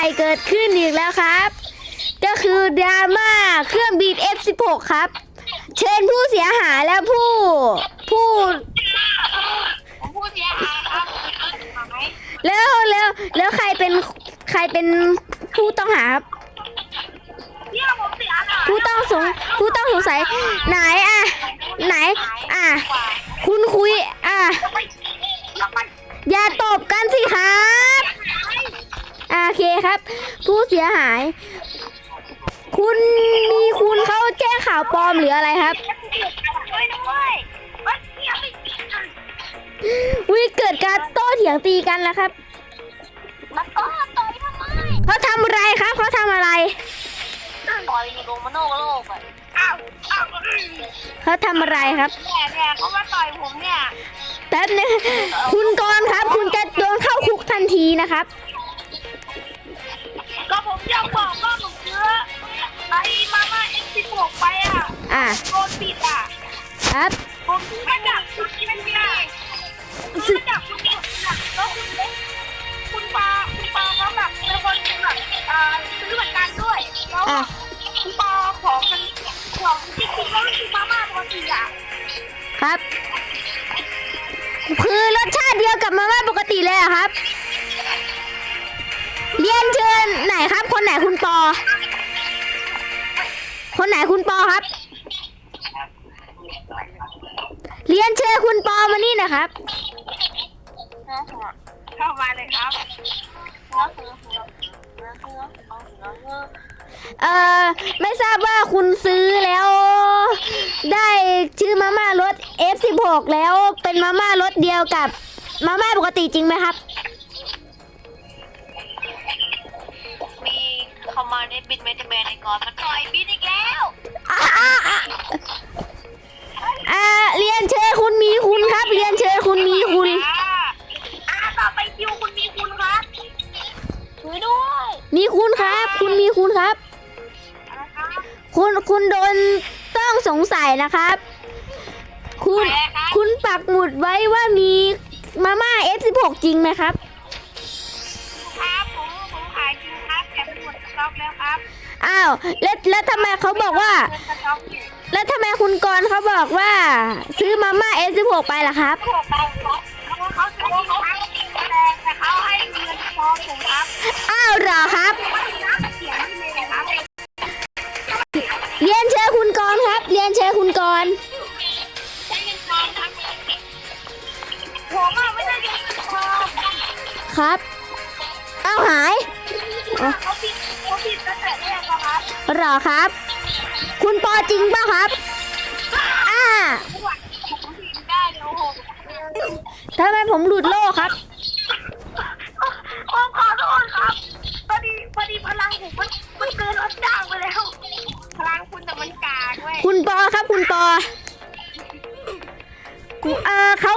ม่เกิดขึ้นอีกแล้วครับ ก็คือดราม่าเครื่องบิน F16 ครับ เชิญผู้เสียหายและผู้ผู้ผมพูดเสียหายครับหายแล้วแล้วแล้วใครเป็นใครเป็นผู้ต้องหาครับเนี่ยผมเสียหายผู้ต้องสงผู้ต้องสงสัยไหนอะไหน อะ คุณคุยอะ ครับ ผู้เสียหาย คุณมีคุณเขาแจ้งข่าวปลอมหรืออะไรครับวิเกิดการโต้เถียงตีกันแล้วครับเขาทำอะไรครับเขาทำอะไรต่อยลงมาโนกโลกอะเขาทำอะไรครับเนี่ยเนี่ยเขามาต่อยผมเนี่ยแป๊บนึงคุณกรครับ คุณจะโดนเข้าคุกทันทีนะครับ ก็ผมอยากบอกว่าผมซื้อไอ้มาม่าเอ็กซ์สิบหกไปอะอะโดนปิดอะ ครับ ผมซื้อมาจากคุณกินเนี่ยซื้อมาจากคุณกินเนี่ยแล้วคุณคุณปาคุณปาเขาแบบเป็นคนแบบเอ่อซื้อเหมือนกันด้วยแล้วอะ คุณปาของมันของจริงๆแล้วคือมาม่าปกติอะครับ คือรสชาติเดียวกับมาม่าปกติเลยเหรอะครับ เรียนเชิญไหนครับ คนไหนคุณปอ คนไหนคุณปอครับ เรียนเชิญคุณปอมานี่นะครับเข้ามาเลยครับเอ่อไม่ทราบว่าคุณซื้อแล้ว ได้ชื่อมาม่ารส F16 แล้วเป็นมาม่ารสเดียวกับมาม่าปกติจริงไหมครับ คอมมานด์บินเมจแมนในก่อนมันต่อยบินอีกแล้วอ่าอ่าอ่าอ่าเรียนเชิญคุณมีคุณครับ เรียนเชิญคุณมีคุณ อ่าอ่าต่อไปคิวคุณมีคุณครับช่วยด้วยมีคุณครับ คุณมีคุณครับนะครับคุณคุณโดนต้องสงสัยนะครับ คุณ คุณปักหมุดไว้ว่ามีมาม่า F16 จริงไหมครับครับ อกแล้วครับอ้าวแล้วแล้วทำไมเขาบอกว่าเงินสต็อกอยู่แล้วทำไมคุณกรณ์เขาบอกว่า ซื้อมาม่า F16 ไปล่ะครับถูกไปครับเพราะเขาซื้อจริงครับแต่แต่เขาให้เงินพอผมครับอ้าวเหรอครับไม่นะเขียนไม่เลยครับเรียนเชิญคุณกรณ์ครับ เรียนเชิญคุณกรณ์ใช้เงินทองครับผมอะไม่ได้เงินทองครับ อ้าวหาย เขาผิด เขาผิดตั้งแต่แรกแล้วครับเหรอครับ คุณปอจริงป่ะครับ อ่าผมผิดได้เดี๋ยวโอ้โหทำไมผมหลุดโลกครับ ผมขอโทษครับพอดีพอดีพลังผมมันมันเกินรถจ้างไปแล้ว พลังคุณแต่มันกากเว้ยคุณปอครับ คุณปอกูเออเขา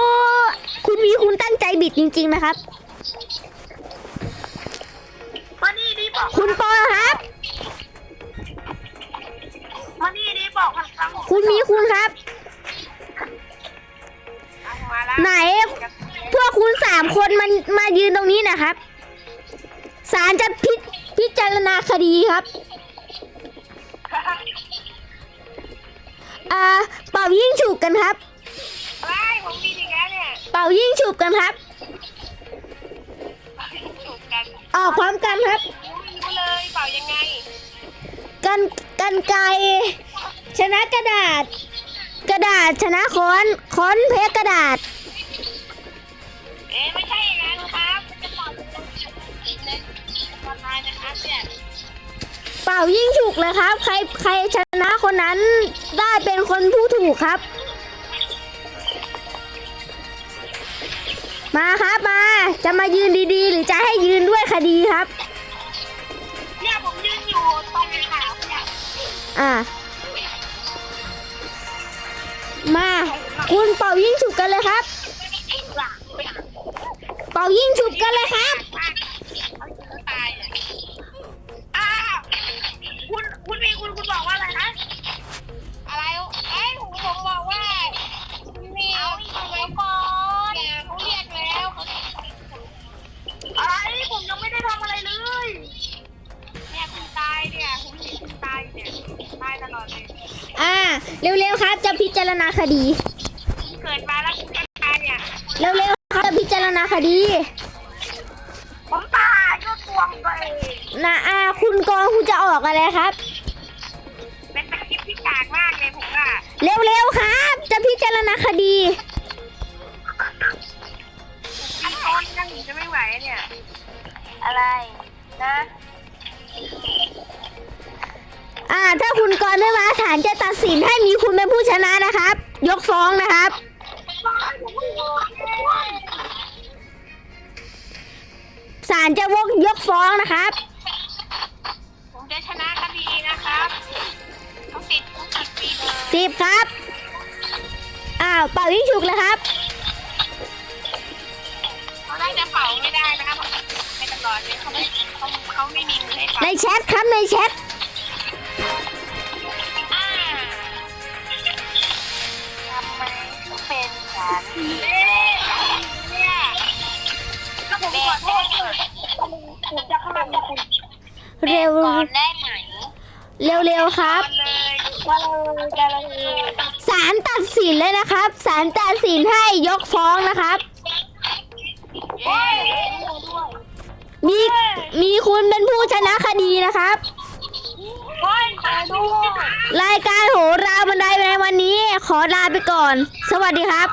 คุณมีคุณตั้งใจบิดจริงๆนะครับ คุณปอครับ มานี่ดีบอกพลังคุณมีคุณครับ มาแล้วไหน พวกคุณสามคนมันมายืนตรงนี้นะครับศาลจะพิพิจารณาคดีครับ อ่า เป่ายิ่งฉุบกันครับไล่ผมมีอีกแล้วเนี่ยเป่ายิ่งฉุบกันครับ ถูกกัน ออกพร้อมกันครับไม่รู้ เลยเป่ายังไง กันกันไกรชนะกระดาษ กระดาษชนะค้อนค้อนเพชรกระดาษ เอ๊ะไม่ใช่อย่างนั้นครับจะบอกออนไลน์นะครับเนี่ยเป่ายิ่งฉุกเลยครับ ใครใครชนะคนนั้นได้เป็นคนผู้ถูกครับ มาครับมา จะมายืนดีๆ หรือจะให้ยืนด้วยคดีครับ อ่ามา คุณเป่ายิ่งฉุบกันเลยครับ เป่ายิ่งฉุบกันเลยครับอ้าวคุณคุณมีคุณคุณบอกว่าอะไรนะ เร็วๆครับ จะพิจารณาคดี เกิดมาแล้วคุณจะตายเนี่ย เร็วๆครับจะพิจารณาคดี ผมตายยอดพวงไปนะอาคุณกองคุณจะออกอะไรครับ เป็นตะคริปที่กากมากเลยผมอะ เร็วๆครับ จะพิจารณาคดีพี่ต้นนั่งอยู่จะไม่ไหวเนี่ย อะไรนะ ถ้าคุณกรณ์ไม่มาศาลจะตัดสินให้มีคุณเป็นผู้ชนะนะครับ ยกฟ้องนะครับ ศาลจะวกยกฟ้องนะครับ ผมจะชนะคดีนะครับต้องติดคุกสิบปีเลยสิบครับ อ้าวเป่ายิ่งฉุกเลยครับ เขาได้จะเป่าไม่ได้นะครับไม่ตลอดเลยเขาไม่เขาเขาไม่มีมือให้เป่าในแชทครับในแชท เร็วก่อนได้ไหมเร็วๆครับ เลยมาเลยมาเลยศาลตัดสินเลยนะครับ ศาลตัดสินให้ยกฟ้องนะครับเย้มีมีคุณเป็นผู้ชนะคดีนะครับ เฮ้ยขอด้วย รายการโหราบันไดในวันนี้ ขอลาไปก่อน สวัสดีครับ